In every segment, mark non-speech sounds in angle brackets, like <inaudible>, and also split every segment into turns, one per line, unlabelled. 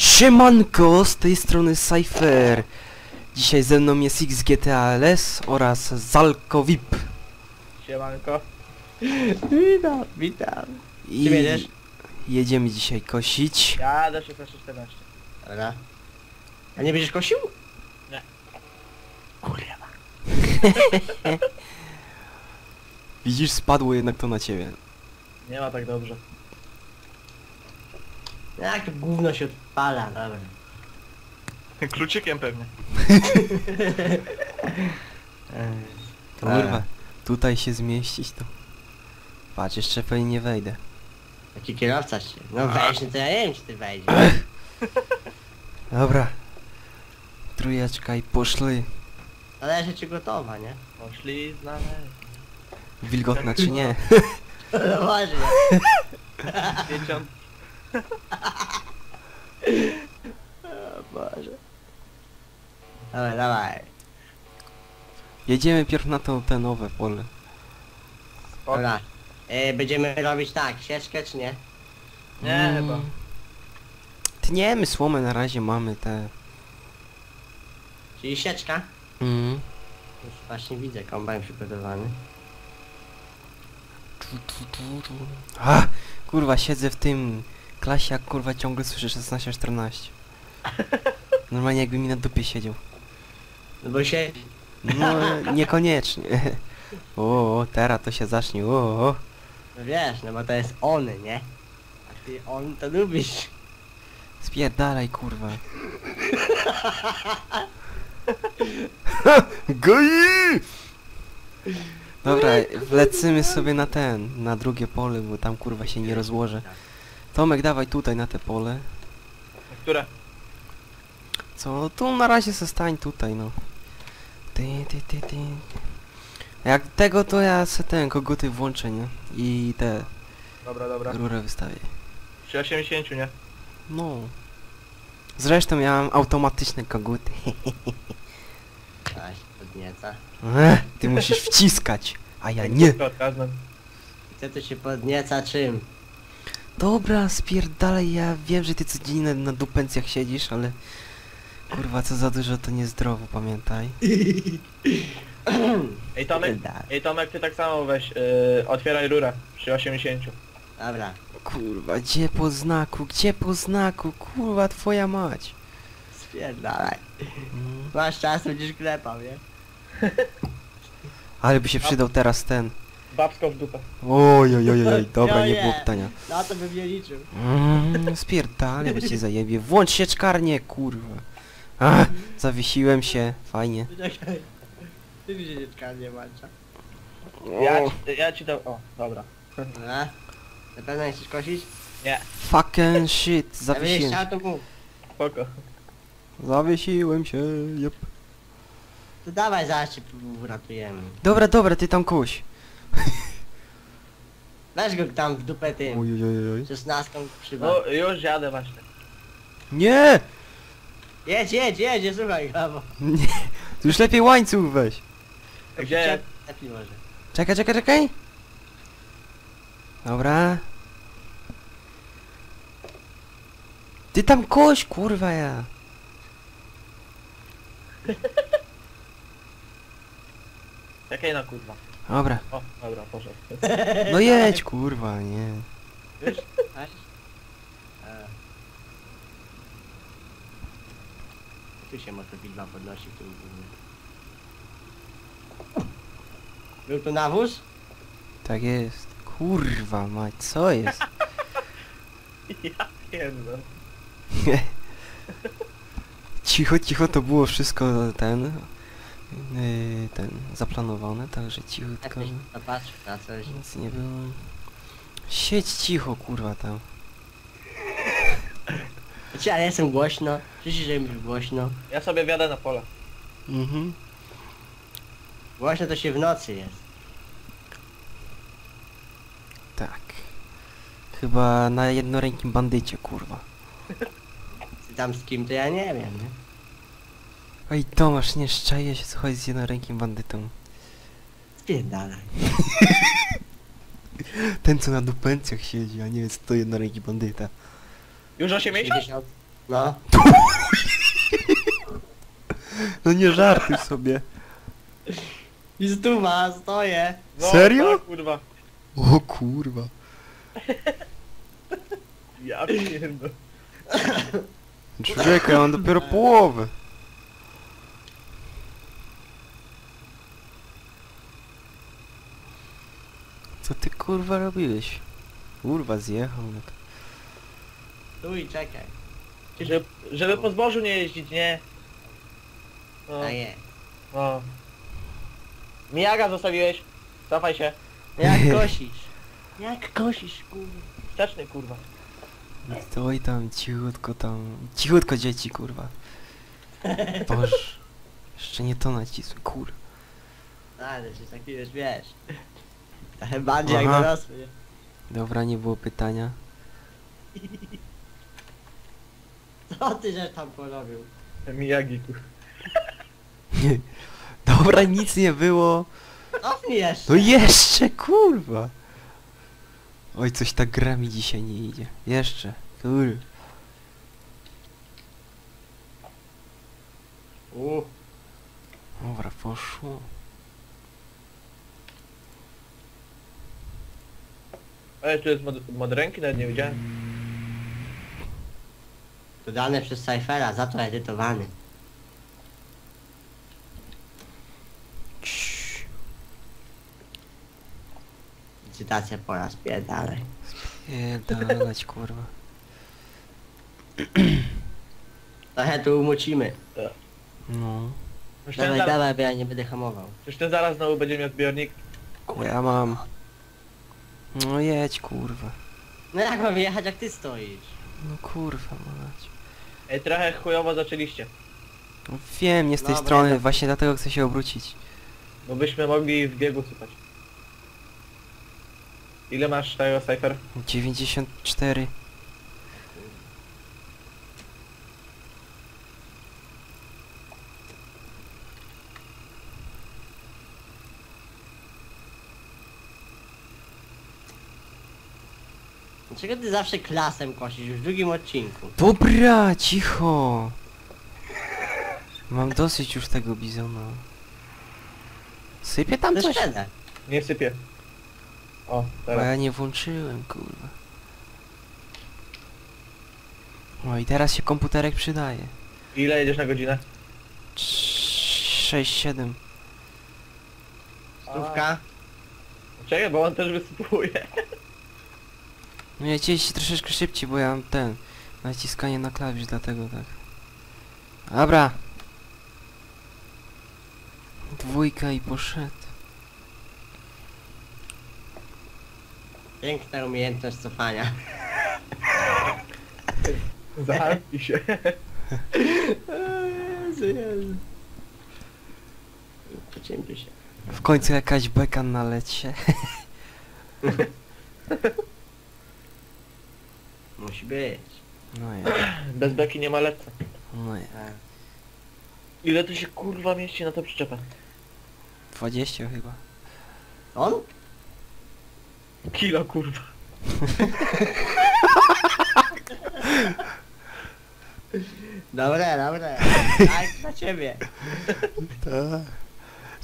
Siemanko, z tej strony Cypher. Dzisiaj ze mną jest XGTALS oraz Zalko VIP.
Siemanko.
Witam, witam.
I
Czym jedziesz?
jedziemy dzisiaj kosić.
Ja do 1614.
Dobra. A nie będziesz kosił?
Nie.
Kurwa. <laughs>
Widzisz, spadło jednak to na ciebie.
Nie ma tak dobrze.
Jak to gówno się odpala, dobra. <laughs>
Kluczykiem pewnie. <laughs>
Kurwa, tutaj się zmieścić to. Patrz, jeszcze pewnie nie wejdę.
Taki kierowca się. No weź, no to ja nie wiem czy ty wejdziesz. <laughs>
Dobra. Trójeczka i poszły.
Zależy czy gotowa, nie?
Poszli znane.
Wilgotna czy nie?
No właśnie. <laughs> O Boże. Dawaj, dawaj.
Jedziemy pierw na to te nowe pole.
Dobra. E, będziemy robić tak, sieczkę czy nie?
Nie,
Mm.
chyba.
Tniemy słomę na razie mamy te.
Czyli sieczka?
Mm.
Już właśnie widzę kombajn przygotowany.
Tu. A, kurwa, siedzę w tym klasie, jak kurwa ciągle słyszę 16-14. <laughs> Normalnie jakby mi na dupie siedział.
No bo się...
No, niekoniecznie. O, teraz to się zacznie, o, o.
No wiesz, no bo to jest on, nie? A ty on to lubisz.
Spierdalaj, kurwa. <laughs> Goi! Dobra, wlecimy sobie na ten, na drugie pole, bo tam kurwa się nie rozłożę. Tomek, dawaj tutaj na te pole.
Które?
Co? Tu na razie zostań tutaj, no. Ty, ty, ty, ty. Jak tego, to ja se ten koguty włączę, nie? I te
Dobra, dobra.
rurę wystawię.
Przy 80, nie?
No. Zresztą ja mam automatyczne koguty. <laughs>
Aś, podnieca.
Ech, Ty musisz wciskać, a ja nie.
Chce to się podnieca czym?
Dobra, spierdalaj, ja wiem, że ty codziennie na, na dupencjach siedzisz, ale... Kurwa, co za dużo to niezdrowo, pamiętaj. <clears throat>
Ej Tomek, ej Tomek, ty tak samo weź, yy, otwieraj rurę przy 80.
Dobra,
Kurwa, gdzie po znaku, gdzie po znaku, kurwa, twoja mać.
spierdalaj.
Mm.
Masz czas, będziesz klepał, nie?
Ale by się przydał teraz ten.
Babsko w dupę.
Oj, oj, oj, oj, dobra, nie było pytania.
Na to bym nie liczył.
Mm, spierdalaj, bo cię zajebie. Włącz sieczkarnię, kurwa. Ach, zawiesiłem się, fajnie.
Czekaj. Ty mi się dziecka nie włącza.
Ja, ci- ja ci to... O, dobra.
Dobra. Na pewno chcesz kosić?
Nie,
Fucking shit, zawiesiłem
chciał, to mów.
spoko.
Zawiesiłem się, jep.
To dawaj, zaraz cię uratujemy.
Dobra, dobra, ty tam kuś. <laughs>
Weź go tam w dupę tym.
Oj, oj, oj, oj.
Szesnastką przyba.
No, już jadę właśnie.
Nie!
Jedź, jedź, jedź, nie słuchaj go, bo... <laughs>
Nie, to już lepiej łańcuch weź.
Gdzie?
Lepiej może.
Czekaj, czekaj, czekaj. Dobra. Ty tam koś, kurwa ja. <laughs>
Jakiej na kurwa?
Dobra.
O, dobra, poszedł.
No jedź, kurwa, nie.
Już? Weź. E. Tu się motowidła podnosi w tym górnym. Był tu nawóz?
Tak jest. Kurwa mać, co jest? <laughs>
Ja pierdolę. <laughs>
Cicho, cicho, to było wszystko ten... Yy, ten, zaplanowane, także
Jak
cichutko.
ktoś zapatrzył na coś.
Nic nie było. Siedź cicho, kurwa tam.
Znaczy, ale jestem głośno. Słyszysz, że mówisz głośno.
Ja sobie wjadę na pole.
Mhm.
Głośno to się w nocy jest.
Tak. Chyba na jednorękim bandycie, kurwa.
Tam z kim to ja nie wiem, nie?
Oj, Tomasz, nie szczaje się, co chodzi z jednorękim bandytą.
Spierdalaj. <laughs>
Ten, co na dupencjach siedzi, a nie jest to jednoręki bandyta.
Już 80?
60. No. <laughs>
No nie żartuj sobie.
I stuwa, stoję.
No,
Serio?
Tak, kurwa.
O kurwa.
Ja pierdolę.
Człowieku, ja mam dopiero połowę. Co ty kurwa robiłeś? Kurwa zjechał. no to-
Stój, czekaj.
Żeby, żeby po zbożu nie jeździć, nie? No,
A nie.
no. Mijaga zostawiłeś. Cofaj się.
Jak <laughs> kosisz? Jak kosisz, kurwa?
Wsteczny, kurwa.
Stoi tam cichutko tam. Cichutko dzieci kurwa. Boże. <laughs> Jeszcze nie to nacisłem, kurwa.
Ale się taki już wiesz. Trochę <laughs> bardziej jak
Aha.
dorosły.
Dobra, nie było pytania. <laughs>
Co ty żeś tam porobił?
Mijagi, kurwa. <laughs>
Dobra, nic nie było.
Cofnij jeszcze.
No jeszcze, kurwa. Oj, coś ta gra mi dzisiaj nie idzie. Jeszcze, kurwa.
U,
Dobra, poszło.
Ale tu jest mod, mod ręki, nawet nie widziałem.
dodane przez Cyphera, za to edytowany.
Ciii.
Cytacja po raz dalej.
Pierdalać, kurwa. <clears throat>
Trochę tu umucimy.
No.
Przecież ten,
Dawaj,
zaraz,
dawaj, bo ja nie będę hamował.
przecież ten zaraz znowu będzie miał zbiornik.
Ja mam. No jedź, kurwa.
No jak mam jechać, jak ty stoisz?
No kurwa, mać.
Ej, trochę chujowo zaczęliście.
No wiem, nie z tej
Dobra,
strony,
tak.
właśnie dlatego chcę się obrócić.
Bo byśmy mogli w biegu sypać. Ile masz tego Cypher?
94.
Dlaczego ty zawsze klasem kosisz już w drugim odcinku?
Dobra, cicho. Mam dosyć już tego bizona. Sypie tam coś?
Nie sypie. O,
Bo
teraz.
ja nie włączyłem, kurwa. No i teraz się komputerek przydaje.
Ile jedziesz na godzinę?
6, 7.
Stówka?
Czekaj, bo on też wysypuje.
No ja jeździ troszeczkę szybciej, bo ja mam ten naciskanie na klawisz, dlatego tak. Dobra. Dwójka i poszedł.
Piękna umiejętność cofania. <laughs>
Zamknij się. <laughs>
Pociępię się.
W końcu jakaś beka na lecie. <laughs>
Musi być.
No ja, <clears throat>
Bez beki nie ma lecca.
no ja.
Ile tu się kurwa mieści na to przyczepę?
20 chyba.
On?
Kilo kurwa.
Dobre, dobre. Tak, dla ciebie. <laughs>
Tak.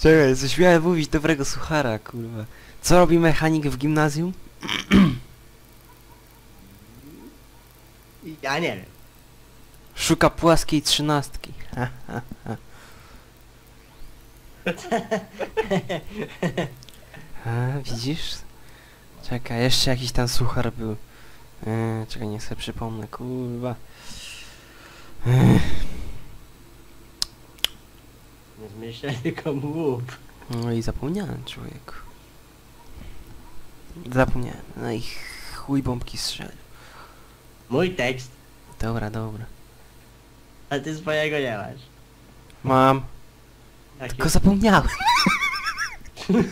Czekaj, coś miałem mówić dobrego suchara, kurwa. Co robi mechanik w gimnazjum? <clears throat>
Ja nie wiem.
Szuka płaskiej trzynastki. Ha, ha, ha. A, widzisz? Czekaj, jeszcze jakiś tam suchar był. Eee, czekaj, niech sobie przypomnę, kurwa. Eee,
Nie zmyślę, tylko mów.
no i zapomniałem, człowieku. Zapomniałem. No i chuj bombki strzelił.
Mój tekst,
Dobra, dobra.
a ty swojego nie masz.
Mam.
Jaki-
Tylko zapomniałem. <laughs>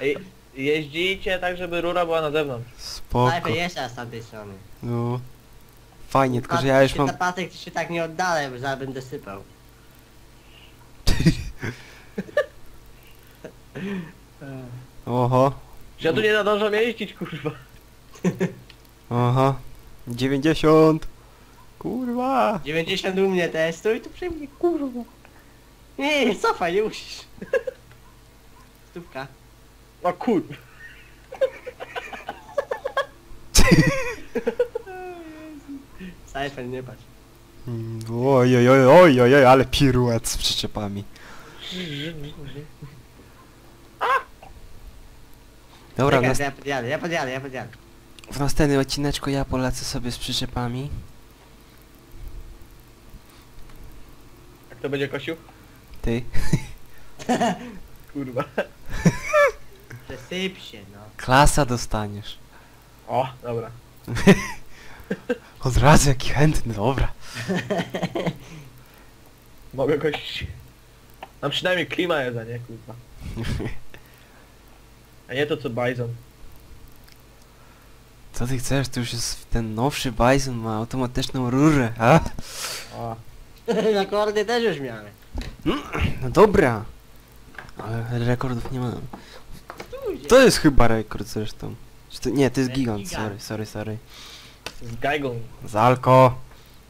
Ej, jeździcie tak, żeby rura była na zewnątrz.
Spoko.
Najpierw jeszcze raz z tamtej strony.
No. Fajnie, tylko że ja już mam...
ty się tak nie oddalaj, bo zaraz będę sypał. <laughs>
Oho.
Ja tu nie nadążam jeździć kurwa. <laughs>
Oho. 90. Kurwa!
90 u mnie też, stój tu przy mnie, kurwa. Nie, nie, cofaj, nie musisz. <laughs> Stówka.
O kur... <laughs>
Cypher, nie patrz.
Mm, Oj, oj, oj, oj, oj, oj, ale piruet z przyczepami. Dobra,
Czekaj,
nas
ja podjadę, ja podjadę, ja podjadę.
W następnym odcineczku ja polecę sobie z przyczepami.
Jak to będzie kosił?
Ty. <laughs>
Kurwa.
Przesyp się, no.
Klasa dostaniesz.
O, dobra. <laughs>
Od razu jaki chętny, dobra. <laughs>
Mogę kosić. No przynajmniej klima jest, a nie kurwa. A nie to co Bison.
Co ty chcesz? To już jest ten nowszy Bison ma automatyczną rurę, a?
O. <laughs>
Rekordy też już miałem.
No dobra. Ale rekordów nie mam. To jest chyba rekord zresztą. Czy to, nie, to jest gigant, sorry, sorry, sorry.
Z Gaigą.
Zalko.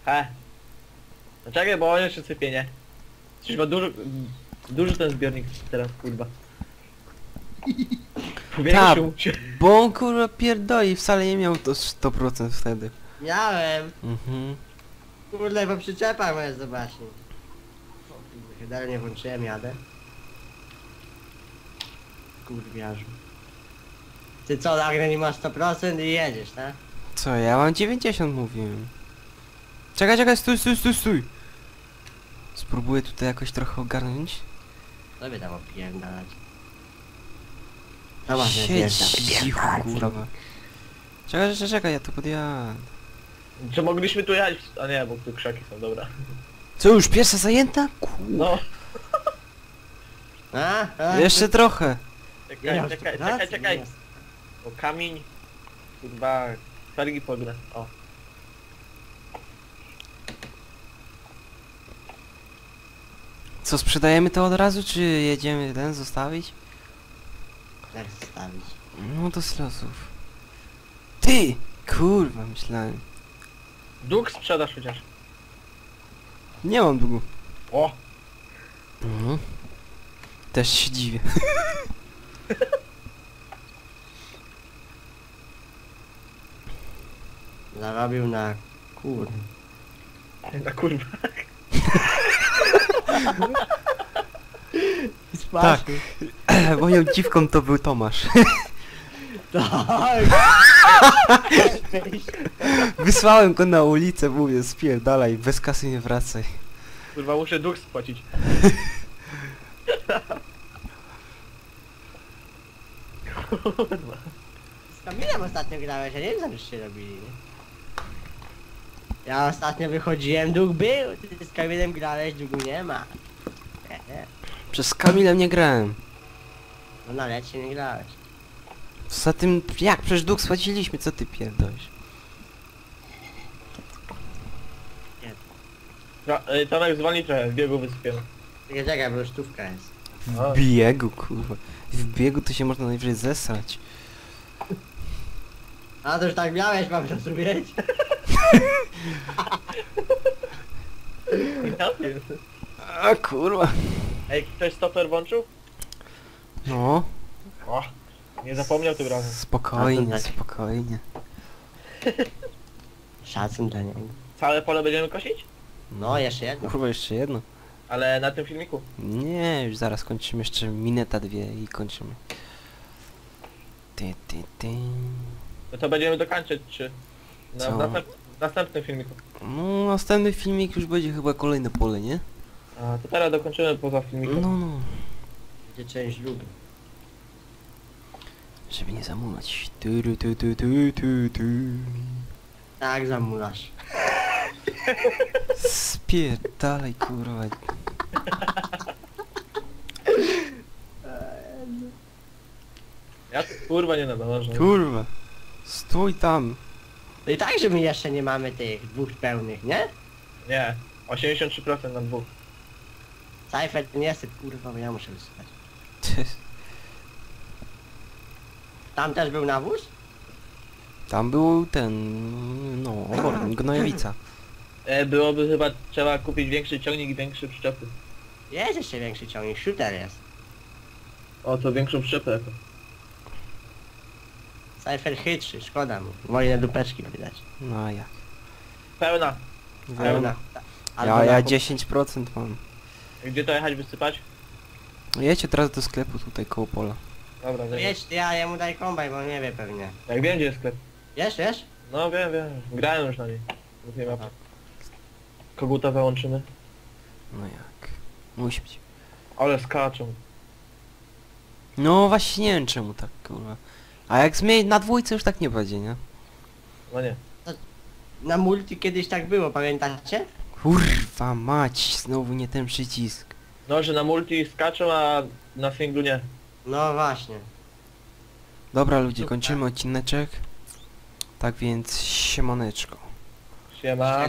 He. No czekaj, bo on jeszcze sypie, nie? Coś ma dużo... Duży ten zbiornik teraz, kurwa. <laughs> Powiększył się.
Bo on kurwa pierdoli, wcale nie miał to 100% wtedy.
Miałem.
Mhm.
Kurde, bo przyczepa moja zobaczcie. Chyba nie włączyłem, jadę. Kurwiarzu. Ty co, nagle nie masz 100% i jedziesz, tak?
Co, ja mam 90 mówiłem. Czekaj, czekaj, stój, stój, stój, stój. Spróbuję tutaj jakoś trochę ogarnąć.
Sobie tam opierdalać. No masz,
Siedź kurwa. Czekaj, czekaj, czekaj, ja tu podjadę.
Czy mogliśmy tu jechać? A nie, bo tu krzaki są, dobra.
Co, już pierwsza zajęta? Kurwa.
No,
A? A?
Jeszcze trochę.
Nie
czekaj,
masz
czekaj,
tu pracy?
czekaj, czekaj.
Nie.
O kamień. Kurwa, felgi pognę. O.
Co, sprzedajemy to od razu, czy jedziemy ten zostawić?
Jak zostawić?
No to z losów. Ty! Kurwa, myślałem.
Dług sprzedaż chociaż.
Nie mam długu.
O!
Mhm. Też się dziwię. <laughs>
Zarobił na kur...
Na kurwa.
Tak. <clears throat> Moją dziwką to był Tomasz. <laughs>
Tak. <laughs>
Wysłałem go na ulicę, mówię, spierdalaj, bez kasy nie wracaj.
Kurwa, muszę dług spłacić. Kurwa.
Z Kamilem ostatnio grałeś, ja nie wiem, co żeście robili? Ja ostatnio wychodziłem, dług był, ty z Kamilem grałeś, długu nie ma. Nie, nie.
Przez Kamilem nie grałem.
No na lecie nie grałeś.
Poza tym, jak przecież dług spłaciliśmy, co ty pierdolisz?
No, y, Tomek zwolni trochę, w biegu wysypiemy.
Czekaj, czekaj, bo już stówka jest.
W biegu, kurwa. W biegu to się można najwyżej zesrać.
A to już tak miałeś, mam rozumieć?
Ja wiem.
A kurwa.
Ej, ktoś stoper włączył?
No,
O! Nie zapomniał tym razem.
spokojnie,
to tak.
spokojnie. <laughs>
Szacun dla niego.
Całe pole będziemy kosić?
No, jeszcze jedno.
Kurwa, jeszcze jedno.
Ale na tym filmiku.
Nie, już zaraz kończymy, jeszcze mineta dwie i kończymy. Ty, ty, ty.
No to będziemy dokończyć, czy... Na,
Co?
w następnym filmiku.
No, następny filmik już będzie chyba kolejne pole, nie?
A, to teraz dokończymy poza filmikiem.
No, no.
Będzie część lubi.
Żeby nie zamulać. Tu, tu, tu, tu, tu, tu, tu.
Tak, zamulasz.
Spierdalaj, kurwa. <laughs>
Ja tu, kurwa nie nadążę.
Kurwa. Stój tam.
No i tak, że my jeszcze nie mamy tych dwóch pełnych, nie?
Nie. 83% na dwóch.
Cypher nie syp, kurwa, bo ja muszę wysypać. Tam też był nawóz?
Tam był ten... No, obor, <clears throat> gnojowica.
E, byłoby chyba trzeba kupić większy ciągnik i większe przyczepy.
Jest jeszcze większy ciągnik, shooter jest.
O, to większą przyczepę jako.
Cypher chytrzy, szkoda mu. Woli na dupeczki wydać.
No a jak?
Pełna.
Pełna. Albo
Ja,
na
ja
kup-
10% mam.
Gdzie to jechać wysypać?
No jedźcie teraz do sklepu tutaj koło pola.
Dobra,
To
wiem.
jedź ty, a ja mu daj kombaj, bo nie wie pewnie.
Jak wiem gdzie jest sklep.
Wiesz, wiesz?
No wiem, wiem. Grałem już na niej. Na tej mapie. Koguta wyłączymy.
No jak? Musi być.
Ale skaczą.
No właśnie nie wiem czemu tak kurwa. A jak zmieni na dwójce już tak nie będzie, nie?
No nie.
Na multi kiedyś tak było, pamiętacie?
Kurwa mać, znowu nie ten przycisk.
No, że na multi skaczą, a na singlu nie.
No właśnie.
Dobra ludzie, kończymy odcineczek. Tak więc siemaneczko.
Siema.